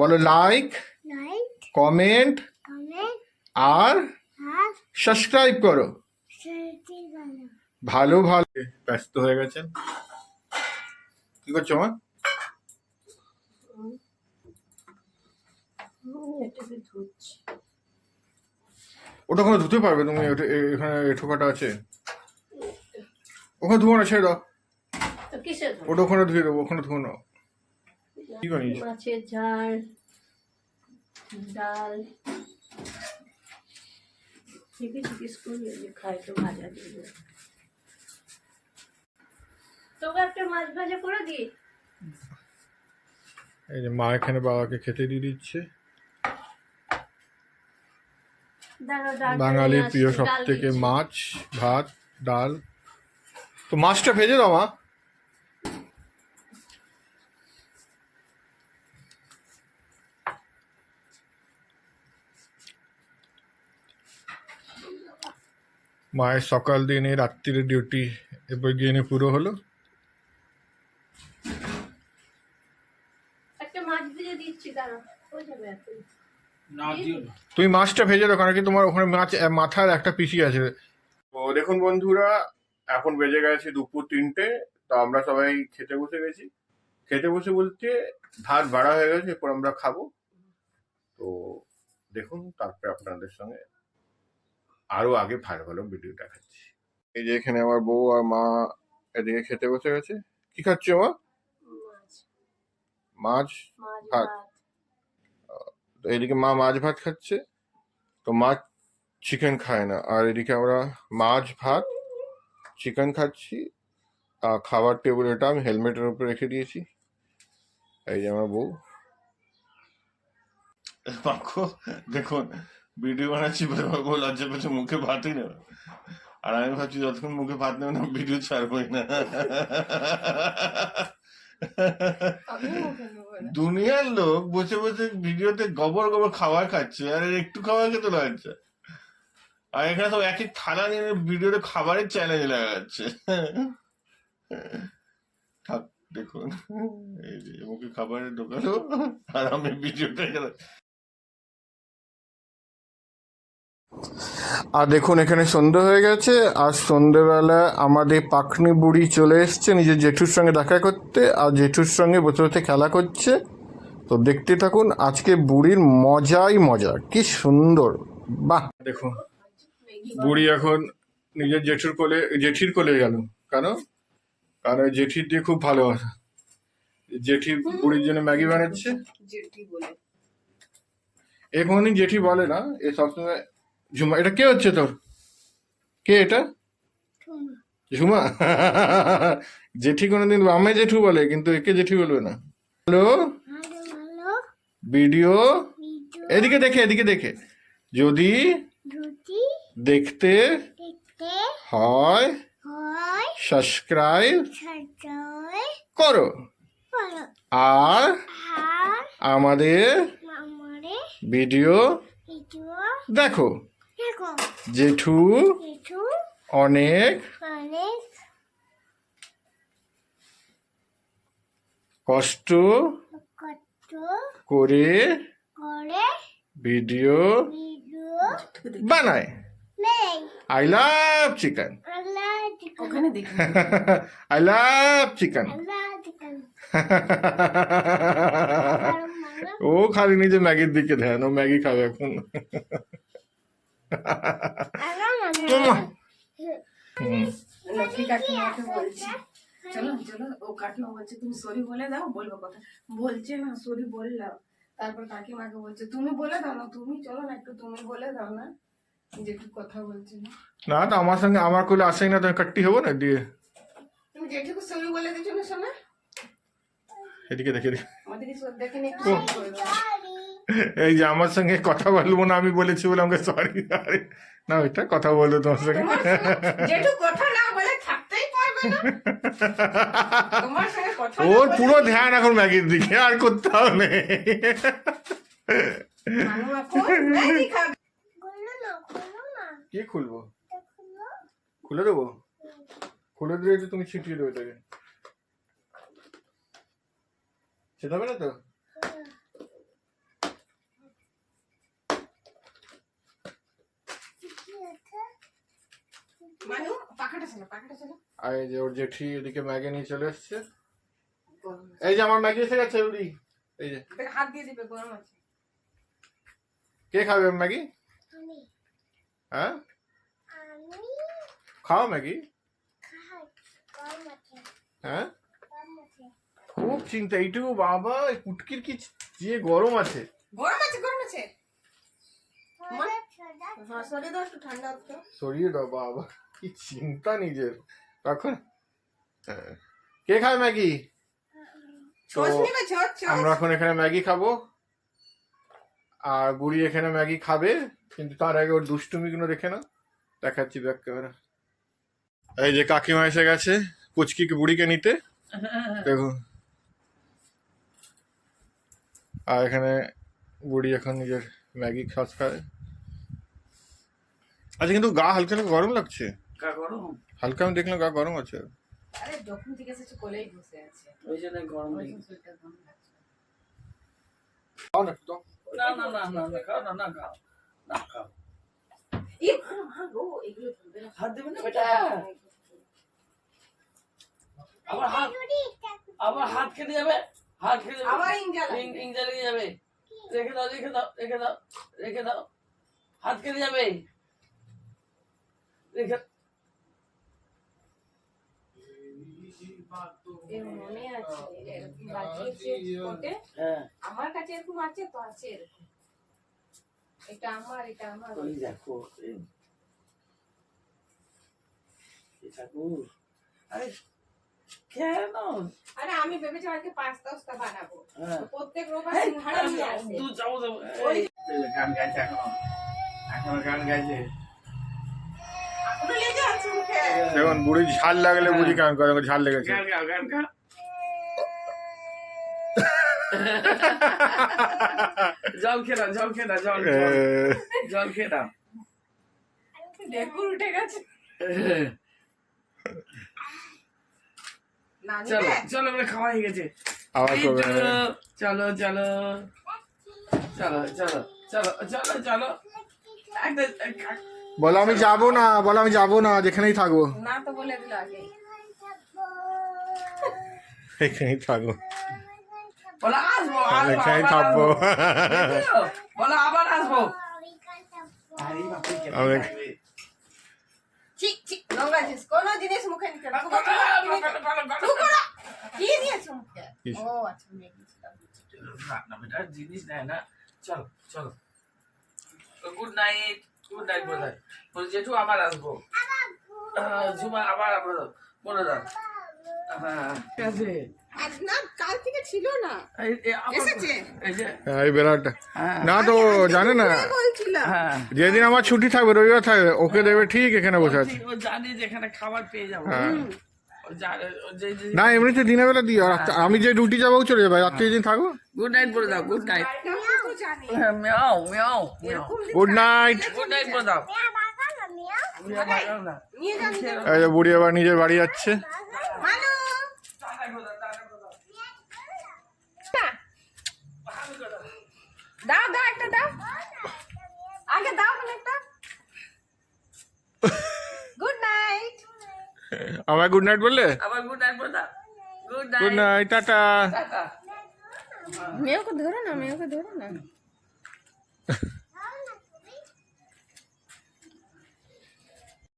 বলো like like comment comment আর আর সাবস্ক্রাইব করো। ভালো। ভালো ব্যস্ত হয়ে গেছেন। কি করছ মা? ওটা ওখানে ধুতে পারবে তুমি এখানে এঁঠো কাটা আছে। ওখানে ধুয়ো না ছেড়ে দাও? ওটা ওখানে ধুয়ে দেবো ওখানে ধুয়ে নাও? মাছের ঝাল ডাল। খাই তো ভাজা দিয়ে তোকে একটা মাছ ভাজা করে এই যে মা এখানে বাবাকে খেতে দিয়ে দিচ্ছে। বাঙালির প্রিয় সব থেকে মাছ ভাত ডাল। তো মাছটা ভেজে দাও মা। মায়ের সকাল দিনে রাত্রিরে ডিউটি এবার গিয়ে পুরো হলো। তুমি মাছটা ভেজে দাও কারণ কি তোমার ওখানে মাছ মাথার একটা পিসি আছে? তো দেখুন বন্ধুরা এখন বেজে গেছে দুপুর তিনটে তো আমরা সবাই খেতে বসে গেছি। খেতে বসে বলতে ভাত বাড়া হয়ে গেছে এরপর আমরা খাব। তো দেখুন তারপরে আপনাদের সঙ্গে আরও আগে ভালো ভালো ভিডিও দেখাচ্ছি। এই যে এখানে আমার বউ আর মা এদিকে খেতে বসে গেছে। কি খাচ্ছ মা? মাছ। মাছ মাছ ভাত। তো এদিকে মা মাছ ভাত খাচ্ছে। তো মাছ চিকেন খায় না। আর এদিকে আমরা মাছ ভাত চিকেন খাচ্ছি। আর খাবার টেবিল এটা আমি হেলমেটের উপরে রেখে দিয়েছি। এই যে আমার বউ। দেখুন ভিডিও বানাচ্ছি বেরোবো লজ্জা পেছে মুখে ভাতই নেবে। আর আমি ভাবছি যতক্ষণ মুখে ভাত নেবে না ভিডিও ছাড়বোই না। দুনিয়ার লোক বসে বসে ভিডিওতে গোবর গোবর খাবার খাচ্ছে আর একটু খাবার খেতে লাগছে আর এখানে সব একই থালা নিয়ে ভিডিওতে খাবারের চ্যালেঞ্জ লাগাচ্ছে। থাক দেখুন। এই যে মুখে খাবারের ঢোকালো আর আমি ভিডিওটা আর দেখুন এখানে সন্ধে হয়ে গেছে আর সন্ধেবেলা আমাদের পাখনি বুড়ি চলে এসছে নিজের জেঠুর সঙ্গে দেখা করতে আর জেঠুর সঙ্গে বসে বসে খেলা করছে। তো দেখতে থাকুন আজকে বুড়ির মজাই মজা কি সুন্দর বাহ। দেখুন বুড়ি এখন নিজের জেঠুর কোলে জেঠির কোলে গেল। কেন? কারণ জেঠির দিয়ে খুব ভালোবাসা জেঠি বুড়ির জন্য ম্যাগি বানাচ্ছে। জেঠি বলে। এখনই জেঠি বলে না এ সবসময় ঝুমা এটা কে হচ্ছে তোর? কে এটা? ঝুমা। জেঠি কোনোদিন আমায় জেঠু বলে কিন্তু একে জেঠি বলবে না। হ্যালো? ভিডিও? এদিকে দেখে এদিকে দেখে। যদি দেখতে হয় সাবস্ক্রাইব করো। আর আমাদের ভিডিও দেখো। জেঠু অনেক কষ্ট করে ভিডিও বানায়। I love chicken I love chicken ও খালি নিজে ম্যাগির দিকে ধ্যান ও ম্যাগি খাবে এখন। হুম। লক্ষ্মী কাকিমাকে বলছি? চলো চলো ও কাকিমা বলছে তুমি সরি বলে দাও বলব কথা। বলছে না সরি বললাম। তারপর কাকিমাকে বলছে তুমি বলে দাও না তুমি চলো না একটু তুমি বলে দাও না। যে একটু কথা বলছি না। তো আমার সঙ্গে আমার কোলে আসেই না তুমি কাট্টি হব না দিয়ে? তুমি জেঠিকে সরি বলে দিচ্ছ না শোনা? এদিকে দেখে নিয়ে এই যে আমার সঙ্গে কথা বলব না আমি বলেছি বলে আমাকে সরি না ওইটা কথা বলব তোমার সঙ্গে। তোমার সঙ্গে- জেঠু কথা না বলে থাকতেই পারবে না। তোমার সঙ্গে কথা ওর পুরো ধ্যান এখন ম্যাগির দিকে আর করতে হবে। মানু কি খুলবো? খুলে দেবো? খুলে দিলে তুমি ছিটিয়ে দেবে তাকে সেটা হবে না তো? আর যে ওর জেঠি এদিকে ম্যাগি নিয়ে চলে এসছে। এই যে আমার ম্যাগি এসে গেছে উড়ি। এই যে। হাত দিয়ে দিবে গরম আছে। কে খাবে ম্যাগি? হ্যাঁ? খাও ম্যাগি। খাই গরম আছে। হ্যাঁ? খুব চিন্তা এইটুকু বাবা এই কুটকির কি যে গরম আছে। গরম আছে গরম আছে। দাও বাবা। কি চিন্তা নিজের? তখন হ্যাঁ। কে খায় ম্যাগি? তো আমরা এখন এখানে ম্যাগি খাব। আর বুড়ি এখানে ম্যাগি খাবে কিন্তু তার আগে ওর দুষ্টুমিগুলো দেখে না দেখাচ্ছি ব্যাক ক্যামেরা। এই যে কাকিমা এসে গেছে কুচকিকে বুড়িকে নিতে। দেখুন। আর এখানে বুড়ি এখন নিজের ম্যাগি খাস খায় আচ্ছা কিন্তু গা হালকা হালকা গরম লাগছে? গরম? হালকা আমি দেখলাম গা গরম আছে। আরে যখন থেকে এসেছে কোলেই বসে আছে। ওই জন্য গরম। খাও না না না না না না খাও না না খাও না খাও। ই মা এগুলো হাত দেবে না বেটা? আবার হাত আবার হাত কেটে যাবে? হাত যাবে? আবার ইঞ্জা লেগে যাবে। রেখে দাও রেখে দাও রেখে দাও রেখে দাও। হাত কেটে যাবে। রেখে এর মনে আছে এরকম বাজিয়েছে কোটে হ্যাঁ। আমার কাছে এরকম আছে তো আছে এরকম। এটা আমার এটা আমার। ওই দেখো এই। এই ঠাকুর। আরে কেন? আরে আমি ভেবেছি আজকে পাস্তা উস্তা বানাবো। হ্যাঁ। প্রত্যেক রোববার সিঙ্গাড়া নিয়ে আসে। দু চামচ ওই গান গাইছে এখনও। এখনও গান গাইছে। লেগে দেখুন বুড়ি ঝাল লাগলে বুড়ি কেমন করে? ঝাল লেগেছে। চলো চলো চলো চলো চলো। চলো চলো চলো চলো। একটা বলো আমি যাব না বলো আমি যাব না যেখানেই থাকব। না তো বলে দিল আগে। এখানেই থাকব। বলো আসব এখানেই থাকব। বলো আবার আসব। ছি নোংরা জিনিস কোনো জিনিস মুখে নিতে কি দিয়েছ মুখে? ও আচ্ছা বেটা জিনিস না। চলো চলো। Good night. তুমি নাই বোঝায় বলি জেঠু আবার আসব। আবার বলে দাও। হ্যাঁ। হ্যাঁ, হ্যাঁ। যেদিন আমার ছুটি থাকবে রবিবার থাকবে ওকে দেবে ঠিক এখানে বসে আছে। জানি যেখানে খাবার পেয়ে যাব। না এমনিতে দিনের বেলা দিও আমি যে ডিউটি যাব চলে যাব রাত্রি দিন থাকব গুড নাইট বলে দাও গুড নাইট হ্যাঁ, মিয়াও মিয়াও গুড নাইট গুড নাইট বলে দাও। বুড়ি নিজের বাড়ি যাচ্ছে। দাও দাও একটা দাও। আগে দাও মানে। আমায় গুড নাইট বললে? আবার গুড নাইট বলে দাও good good night night tata. Tata. মেয়েকে ধরো না মেয়েকে ধরো না।